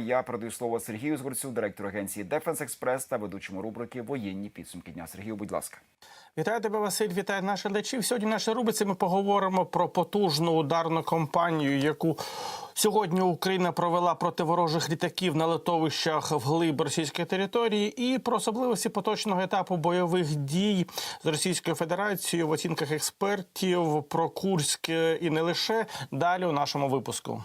Я передаю слово Сергію Згорцю, директору агенції Дефенс Експрес та ведучому рубрики Воєнні підсумки дня. Сергію, будь ласка. Вітаю тебе, Василь. Вітаю наших глядачів. Сьогодні в нашій рубриці ми поговоримо про потужну ударну кампанію, яку сьогодні Україна провела проти ворожих літаків на литовищах вглиб російської території, і про особливості поточного етапу бойових дій з Російською Федерацією в оцінках експертів про Курськ і не лише далі у нашому випуску.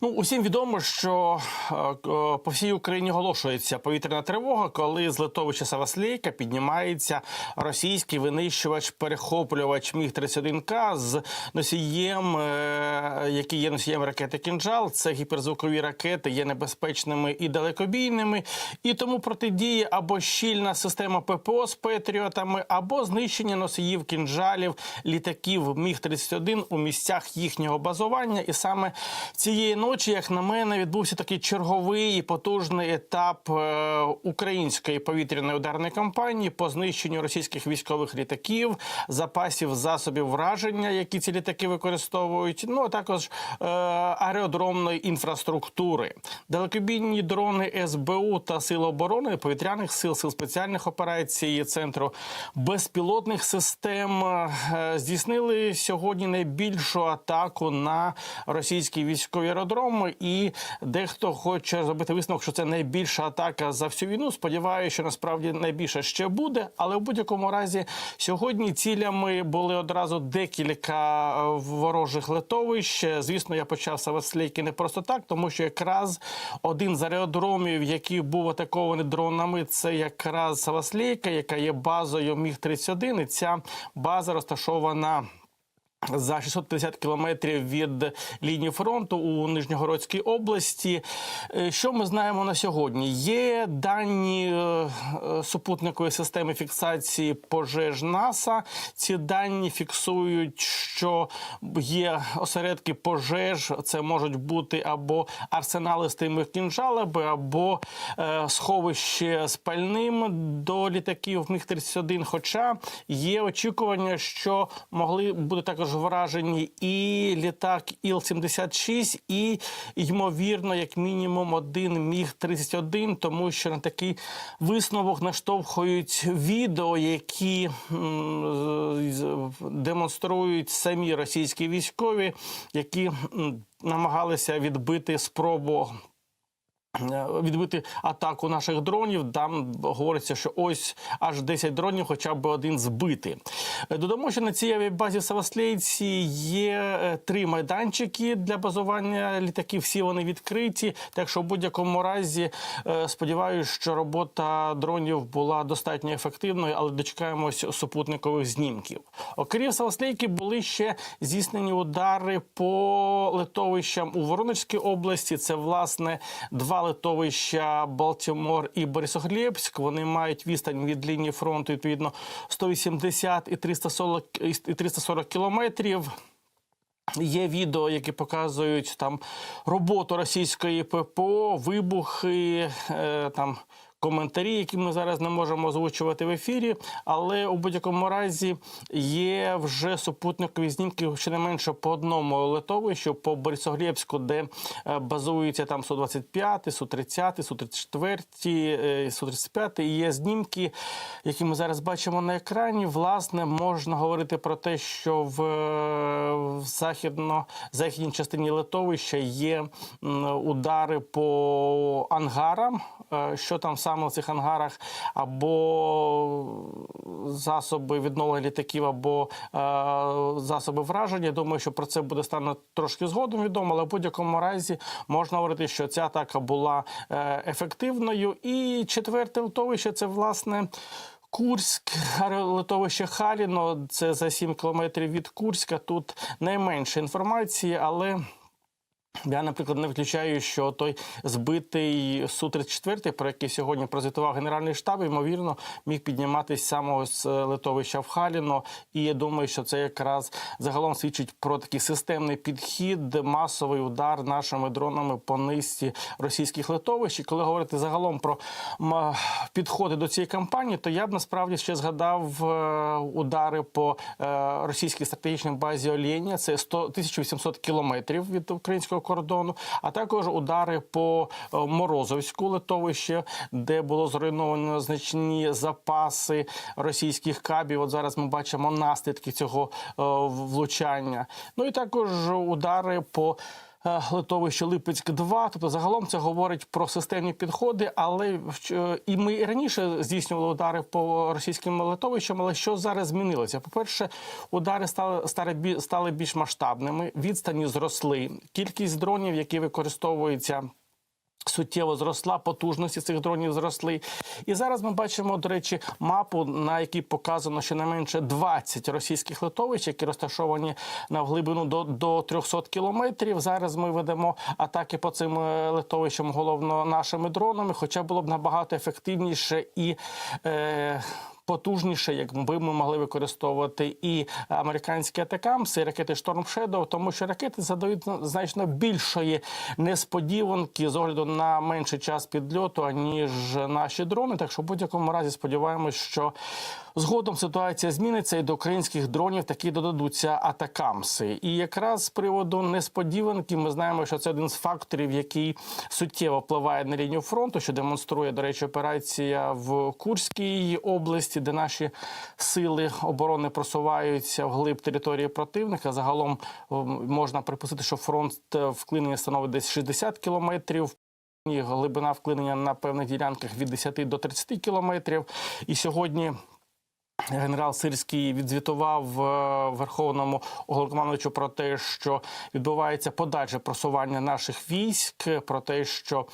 Ну, усім відомо, що е, е, по всій Україні оголошується повітряна тривога, коли з литовища Саваслейка піднімається російський винищувач-перехоплювач Міг 31 к з носієм, е, який є носієм ракети Кінжал. Це гіперзвукові ракети, є небезпечними і далекобійними, і тому протидіє або щільна система ППО з Петріотами, або знищення носіїв кінжалів літаків Міг 31 у місцях їхнього базування. І саме цієї ночі, як на мене, відбувся такий черговий і потужний етап е, української повітряної ударної кампанії по знищенню російських військових літаків, запасів засобів враження, які ці літаки використовують. Ну а також е, аеродромної інфраструктури, далекобійні дрони СБУ та Сил оборони повітряних сил, сил спеціальних операцій центру безпілотних систем е, здійснили сьогодні найбільшу атаку на російські військові аеродроми, і дехто хоче зробити висновок, що це найбільша атака за всю війну. Сподіваюся, що насправді найбільше ще буде. Але в будь-якому разі сьогодні цілями були одразу декілька е, ворожих литовищ. Звісно, я почав Саваслейки не просто так, тому що якраз один з аеродромів, який був атакований дронами, це якраз Саваслейка, яка є базою Міг 31 І ця база розташована. За 650 кілометрів від лінії фронту у Нижньогородській області. Е, Що ми знаємо на сьогодні? Є дані е, е, супутникової системи фіксації пожеж НАСА. Ці дані фіксують, що є осередки пожеж. Це можуть бути або арсенали з тими або сховище з пальним до літаків Міг 31 Хоча є очікування, що могли бути також вражені і літак Іл-76, і ймовірно, як мінімум, один міг 31 тому що на такий висновок наштовхують відео, які демонструють самі російські військові, які намагалися відбити спробу відбити атаку наших дронів. Там говориться, що ось аж 10 дронів, хоча б один збити. Е, Додамо, що на цій авіабазі в Саваслейці є е, три майданчики для базування літаків. Всі вони відкриті. Так що в будь-якому разі е, сподіваюся, що робота дронів була достатньо ефективною, але дочекаємось супутникових знімків. Окрім Саваслейки, були ще здійснені удари по литовищам у Воронежській області. Це власне два литовища Балтімор і Борисоглєбськ. Вони мають відстань від лінії фронту відповідно 180 і 340, і 340 кілометрів. Є відео, які показують там роботу російської ППО, вибухи, е, там коментарі, які ми зараз не можемо озвучувати в ефірі. Але у будь-якому разі є вже супутникові знімки щонайменше по одному литовищу, по Борисоглєбську, де е, базуються там Су-25, Су-30, Су-34, е, Су-35. І є знімки, які ми зараз бачимо на екрані. Власне, можна говорити про те, що в, е, в західно західній частині литовища є удари по ангарам. Що там саме в цих ангарах, або засоби відновлення літаків, або е, засоби враження. Думаю, що про це буде стане трошки згодом відомо, але в будь-якому разі можна говорити, що ця атака була е, ефективною. І четверте литовище це власне. Курськ, литовище Халіно, це за 7 кілометрів від Курська. Тут найменше інформації, але Я, наприклад, не виключаю, що той збитий Су-34, про який сьогодні прозвітував Генеральний штаб, ймовірно, міг підніматися саме з литовища в Халіно. І я думаю, що це якраз загалом свідчить про такий системний підхід, масовий удар нашими дронами по низці російських литовищ. І коли говорити загалом про підходи до цієї кампанії, то я б насправді ще згадав е, удари по е, російській стратегічній базі Олєння. Це 100, 1800 кілометрів від українського кордону, а також удари по е, Морозовську литовище, де було зруйновано значні запаси російських кабів. От зараз ми бачимо наслідки цього е, влучання. Ну і також удари по. Е, Литовище Липецьк 2 тобто загалом це говорить про системні підходи, але е, і ми і раніше здійснювали удари по російським литовищам. Але що зараз змінилося? По перше, удари стали стали більш масштабними, відстані зросли. Кількість дронів, які використовуються. Суттєво зросла, потужності цих дронів зросли. І зараз ми бачимо, до речі, мапу, на якій показано щонайменше 20 російських литовищ, які розташовані на глибину до, до 300 кілометрів. Зараз ми ведемо атаки по цим е, литовищам, головно нашими дронами, хоча було б набагато ефективніше і. Е, Потужніше, якби ми могли використовувати і американські атакамси, і ракети Storm Shadow, тому що ракети задають значно більшої несподіванки з огляду на менший час підльоту, аніж наші дрони. Так що в будь-якому разі сподіваємось, що згодом ситуація зміниться і до українських дронів таки додадуться атакамси. І якраз з приводу несподіванки ми знаємо, що це один з факторів, який суттєво впливає на лінію фронту, що демонструє, до речі, операція в Курській області, де наші сили оборони просуваються вглиб території противника. Загалом можна припустити, що фронт е, вклинення становить десь 60 кілометрів. Глибина вклинення на певних ділянках від 10 до 30 кілометрів. І сьогодні Генерал Сирський відзвітував е, Верховному головнокомандувачу про те, що відбувається подальше просування наших військ, про те, що е,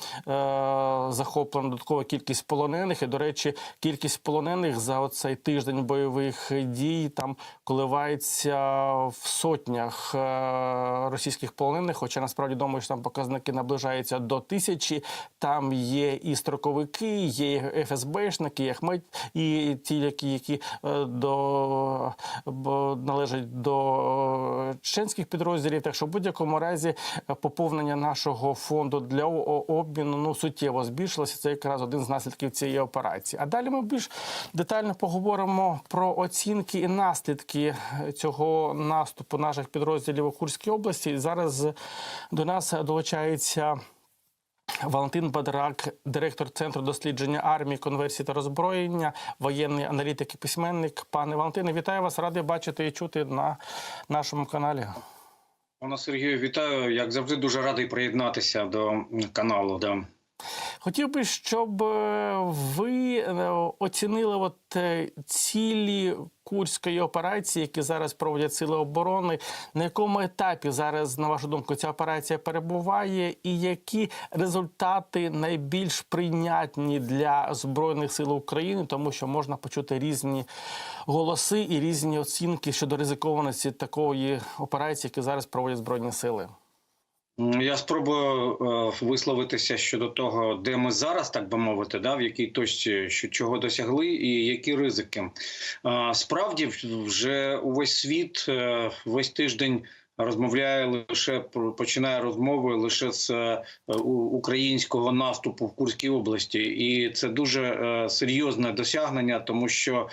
захоплена додаткова кількість полонених. І, до речі, кількість полонених за оцей тиждень бойових дій там коливається в сотнях е, російських полонених. Хоча насправді думаю, що там показники наближаються до тисячі. Там є і строковики, є ФСБшники, і Ахмед, і ті, які, які до бо належать до чеченських підрозділів. Так що в будь-якому разі е, поповнення нашого фонду для обміну ну суттєво збільшилося. Це якраз один з наслідків цієї операції. А далі ми більш детально поговоримо про оцінки і наслідки цього наступу наших підрозділів у Курській області. Зараз до нас долучається. Валентин Бадрак, директор центру дослідження армії, конверсії та роззброєння, воєнний аналітик і письменник. Пане Валентине, вітаю вас! Радий бачити і чути на нашому каналі. Пане Сергію, вітаю. Як завжди, дуже радий приєднатися до каналу. Да. Хотів би, щоб е, ви е, оцінили от е, цілі курської операції, які зараз проводять сили оборони. На якому етапі зараз, на вашу думку, ця операція перебуває, і які результати найбільш прийнятні для збройних сил України, тому що можна почути різні голоси і різні оцінки щодо ризикованості такої операції, які зараз проводять збройні сили. Я спробую е, висловитися щодо того, де ми зараз, так би мовити, да, в якій точці що чого досягли, і які ризики. Е, Справді, вже увесь світ е, весь тиждень. Розмовляє лише починає розмови лише з українського наступу в Курській області, і це дуже серйозне досягнення, тому що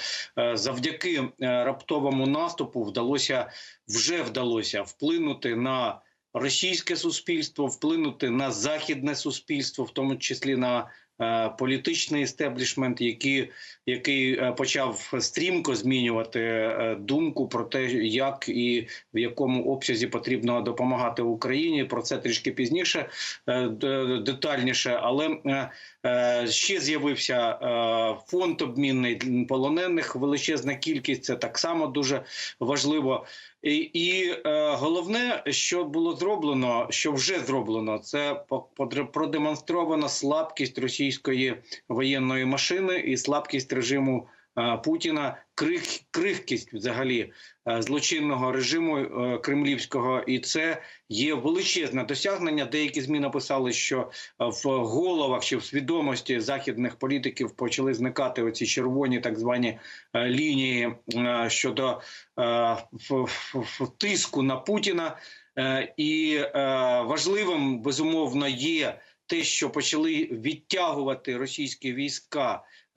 завдяки раптовому наступу вдалося вже вдалося вплинути на російське суспільство, вплинути на західне суспільство, в тому числі на е, політичний істеблішмент, який, який е, почав стрімко змінювати е, думку про те, як і в якому обсязі потрібно допомагати Україні. Про це трішки пізніше детальніше, але ще з'явився фонд обмінний полонених. Величезна кількість це так само дуже важливо. І, і е, головне, що було зроблено, що вже зроблено, це продемонстрована слабкість російської воєнної машини і слабкість режиму Путіна, крих, крихкість взагалі е, злочинного режиму е, кремлівського, і це є величезне досягнення. Деякі змі написали, що е, в головах чи в свідомості західних політиків почали зникати оці червоні так звані е, лінії е, щодо е, тиску на Путіна. Е, І е, важливим безумовно є те, що почали відтягувати російські війська, е, е,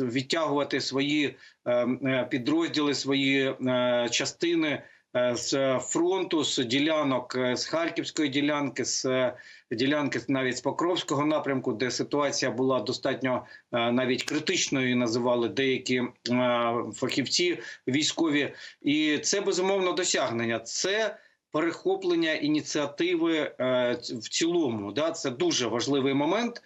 відтягувати свої е, е, підрозділи, свої е, частини е, з фронту, з ділянок е, з Харківської ділянки, з е, ділянки навіть з Покровського напрямку, де ситуація була достатньо е, навіть критичною, називали деякі е, фахівці військові, і це безумовно досягнення. Це перехоплення ініціативи е, в цілому. Це дуже важливий момент, е,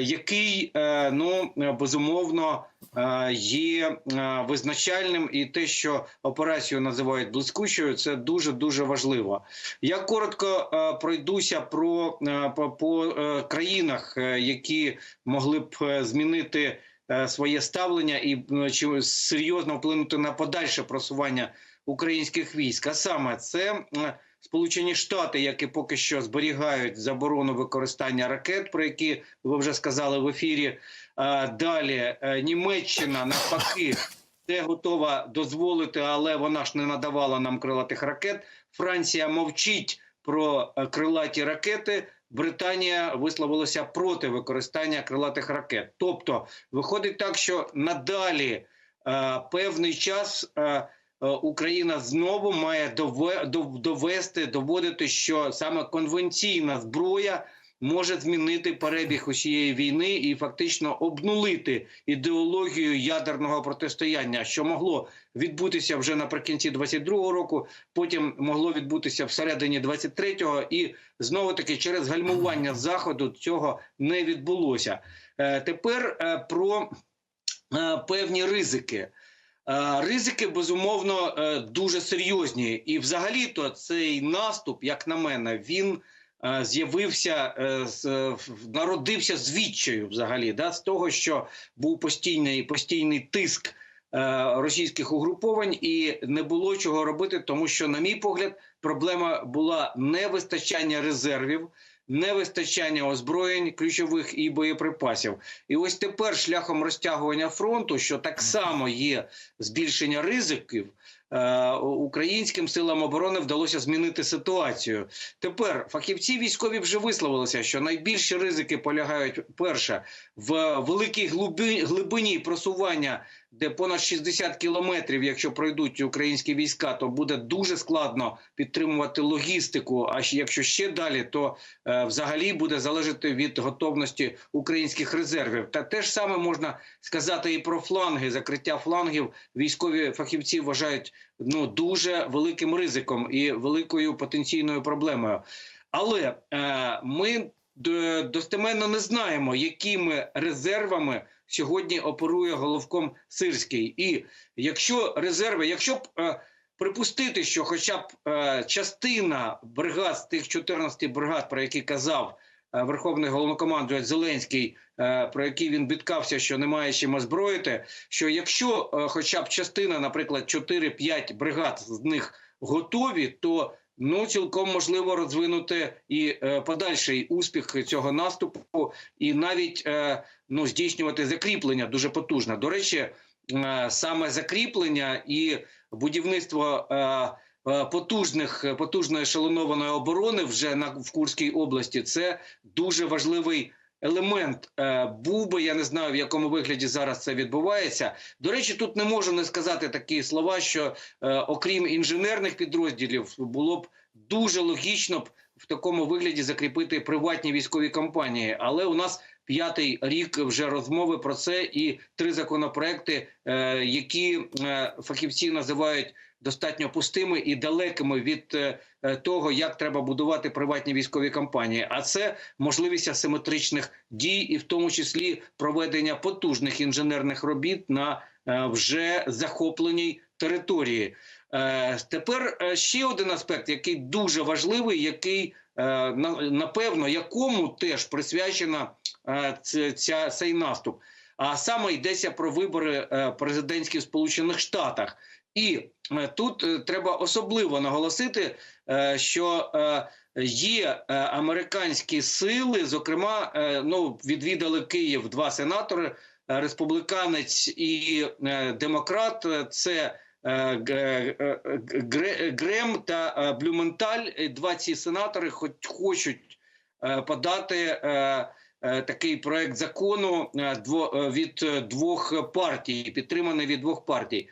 який е, ну е, безумовно е, є е, визначальним, і те, що операцію називають блискучою, це дуже дуже важливо. Я коротко е, пройдуся про е, по, по е, країнах, е, які могли б е, змінити е, своє ставлення і е, чи серйозно вплинути на подальше просування українських військ. А саме це е, Сполучені Штати, які поки що зберігають заборону використання ракет, про які ви вже сказали в ефірі. Далі е, Німеччина навпаки це готова дозволити, але вона ж не надавала нам крилатих ракет. Франція мовчить про е, крилаті ракети. Британія висловилася проти використання крилатих ракет. Тобто, виходить так, що надалі е, певний час Україна знову має довести, доводити, що саме конвенційна зброя може змінити перебіг усієї війни і фактично обнулити ідеологію ядерного протистояння, що могло відбутися вже наприкінці 22-го року, потім могло відбутися всередині 23-го, і знову таки через гальмування заходу цього не відбулося. Е, Тепер е, про е, певні ризики. Е, Ризики безумовно е, дуже серйозні, і взагалі-то цей наступ, як на мене, він е, з'явився народився з відчаю, взагалі, да, з того, що був постійний постійний тиск російських угруповань, і не було чого робити, тому що, на мій погляд, проблема була невистачання резервів. Невистачання озброєнь ключових і боєприпасів, і ось тепер шляхом розтягування фронту, що так само є збільшення ризиків, українським силам оборони вдалося змінити ситуацію. Тепер фахівці військові вже висловилися, що найбільші ризики полягають перше в великій глиби, глибині просування, де понад 60 кілометрів, якщо пройдуть українські війська, то буде дуже складно підтримувати логістику. А якщо ще далі, то е, взагалі буде залежати від готовності українських резервів. Та те ж саме можна сказати і про фланги. Закриття флангів військові фахівці вважають ну дуже великим ризиком і великою потенційною проблемою. Але е, ми достеменно не знаємо, якими резервами сьогодні оперує головком Сирський. І якщо резерви, якщо б е, припустити, що хоча б е, частина бригад з тих 14 бригад, про які казав е, Верховний головнокомандувач Зеленський, е, про які він бідкався, що немає чим озброїти, що якщо е, хоча б частина, наприклад, 4-5 бригад з них готові, то ну цілком можливо розвинути і е, подальший успіх цього наступу, і навіть е, ну здійснювати закріплення дуже потужне. До речі, е, саме закріплення і будівництво. Е, е, Потужних потужної ешелонованої оборони вже на в Курській області це дуже важливий елемент. Е, Був би я не знаю в якому вигляді зараз це відбувається. До речі, тут не можу не сказати такі слова, що е, окрім інженерних підрозділів було б дуже логічно б в такому вигляді закріпити приватні військові компанії. Але у нас п'ятий рік вже розмови про це, і три законопроекти, е, які фахівці називають достатньо пустими і далекими від е, е, того, як треба будувати приватні військові компанії. А це можливість асиметричних дій, і в тому числі проведення потужних інженерних робіт на е, вже захопленій території. Тепер ще один аспект, який дуже важливий, який на- напевно якому теж присвячена ця цей наступ. А саме йдеться про вибори президентські в Сполучених Штатах. І е, тут е, треба особливо наголосити, е, що є американські сили. Зокрема, ну відвідали Київ два сенатори: республіканець і демократ. Це Грем та Блюменталь. Два ці сенатори хоч хочуть подати. Такий проект закону від двох партій, підтриманий від двох партій,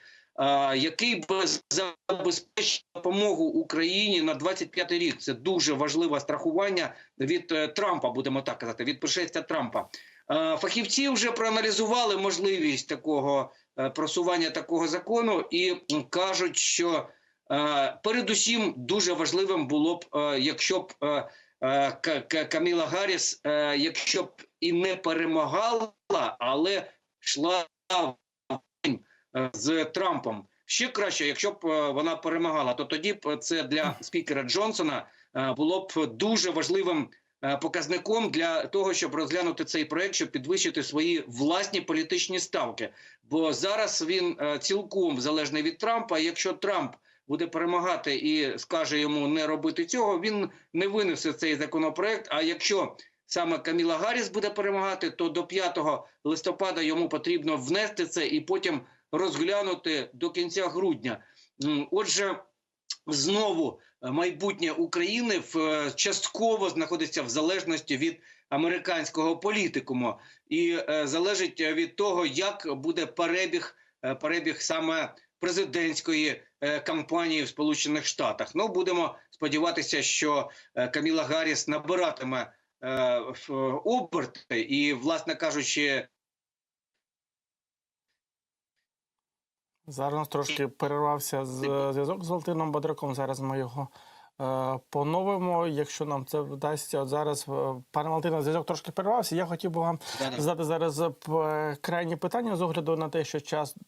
який би забезпечив допомогу Україні на 25 рік. Це дуже важливе страхування від е, Трампа, будемо так казати, від пришестя Трампа. Фахівці вже проаналізували можливість такого е, просування такого закону і кажуть, що е, передусім дуже важливим було б, якщо б Каміла Гарріс, якщо б і не перемагала, але йшла з Трампом. Ще краще, якщо б е, вона перемагала, то тоді б це для спікера Джонсона е, було б дуже важливим е, показником для того, щоб розглянути цей проект, щоб підвищити свої власні політичні ставки. Бо зараз він е, цілком залежний від Трампа. Якщо Трамп буде перемагати і скаже йому не робити цього, він не винесе цей законопроект. А якщо саме Каміла Гарріс буде перемагати, то до 5 листопада йому потрібно внести це і потім розглянути до кінця грудня. Отже, знову е, майбутнє України в е, частково знаходиться в залежності від американського політикуму і е, залежить від того, як буде перебіг, перебіг саме президентської кампанії в Сполучених Штатах. Ну будемо сподіватися, що Каміла Гарріс набиратиме в- оберти, і, власне кажучи, Зараз у нас трошки перервався з- зв'язок з Валентином Бодраком. Зараз ми його е, поновимо. Якщо нам це вдасться, от зараз, е, пане Валентине, зв'язок трошки перервався. Я хотів би вам задати зараз е, крайні питання з огляду на те, що час е,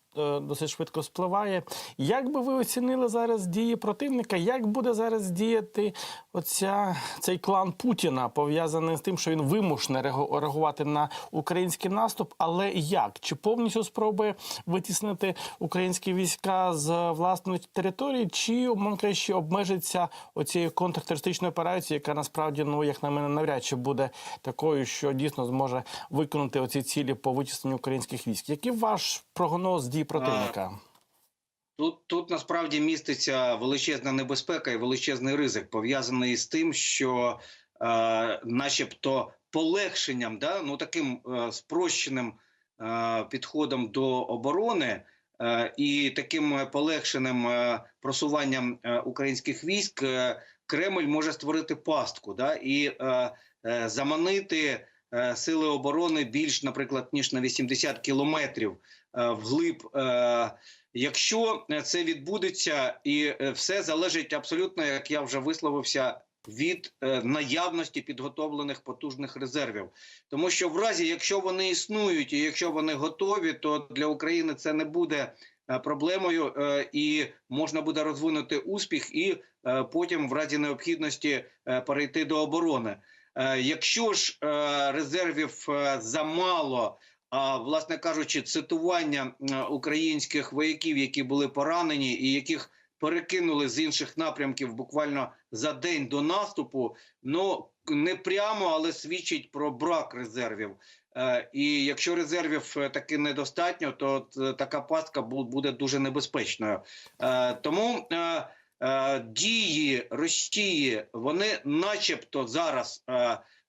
досить швидко спливає. Як би ви оцінили зараз дії противника? Як буде зараз діяти оця цей клан Путіна, пов'язаний з тим, що він вимушений реагу- реагувати на український наступ? Але як? Чи повністю спробує витіснити українські війська з власної території, чи умовно кажучи, обмежиться оцією контртерористичною операцією, яка насправді, ну як на мене, навряд чи буде такою, що дійсно зможе виконати оці цілі по витісненню українських військ? Який ваш прогноз дій противника? Тут тут насправді міститься величезна небезпека і величезний ризик, пов'язаний з тим, що, е, начебто, полегшенням, да, ну таким е, спрощеним е, підходом до оборони е, і таким полегшеним е, просуванням е, українських військ, е, Кремль може створити пастку, да, і е, е, заманити е, сили оборони більш, наприклад, ніж на 80 кілометрів вглиб. Е, Якщо е, це відбудеться, і е, все залежить абсолютно, як я вже висловився, від е, наявності підготовлених потужних резервів, тому що в разі, якщо вони існують і якщо вони готові, то для України це не буде е, проблемою, е, і можна буде розвинути успіх, і е, потім, в разі необхідності, е, перейти до оборони. Е, Якщо ж е, резервів е, замало, а власне кажучи, цитування українських вояків, які були поранені, і яких перекинули з інших напрямків буквально за день до наступу, ну не прямо, але свідчить про брак резервів. Е, І якщо резервів е, таки недостатньо, то е, така пастка буде дуже небезпечною. Тому дії Росії вони, начебто, зараз.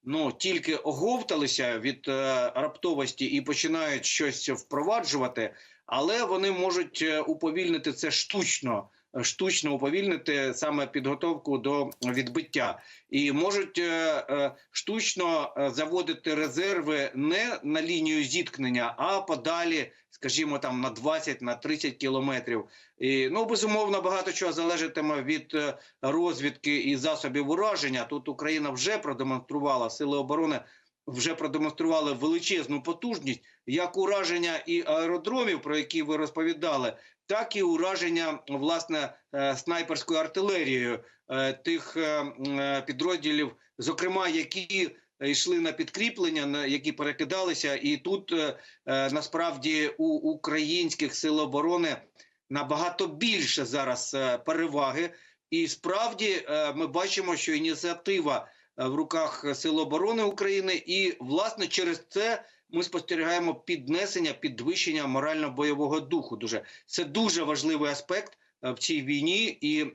Ну тільки оговталися від е, раптовості і починають щось впроваджувати, але вони можуть е, уповільнити це штучно. е, Штучно уповільнити саме підготовку до відбиття, і можуть е, штучно заводити резерви не на лінію зіткнення, а подалі, скажімо, там на 20 на 30 кілометрів. І ну безумовно багато чого залежатиме від е, розвідки і засобів ураження. Тут Україна вже продемонструвала сили оборони. Вже продемонстрували величезну потужність як ураження і аеродромів, про які ви розповідали, так і ураження власне е, снайперською артилерією е, тих підрозділів, зокрема, які йшли на підкріплення, які перекидалися, і тут е, е, насправді у українських сил оборони набагато більше зараз е, переваги. І справді ми бачимо, що ініціатива в руках Сил оборони України, і власне через це ми спостерігаємо піднесення, підвищення морально-бойового духу. Дуже це дуже важливий аспект в цій війні, і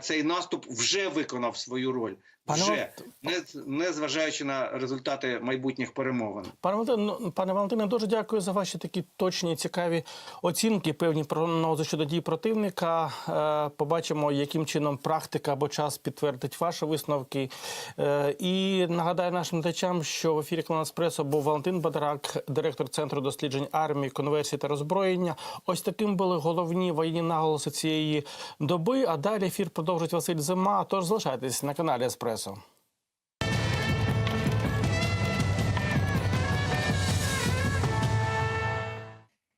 цей наступ вже виконав свою роль. Пане Вже не, не зважаючи на результати майбутніх перемовин. Пане Валентине, ну, пане Валентине, дуже дякую за ваші такі точні, цікаві оцінки, певні прогнози щодо дій противника. Е, Побачимо, яким чином практика або час підтвердить ваші висновки. Е, І нагадаю нашим глядачам, що в ефірі Клан Еспресо був Валентин Бадарак, директор центру досліджень армії, конверсії та роззброєння. Ось таким були головні воєнні наголоси цієї доби. А далі ефір продовжить Василь Зима. Тож залишайтесь на каналі Еспресо.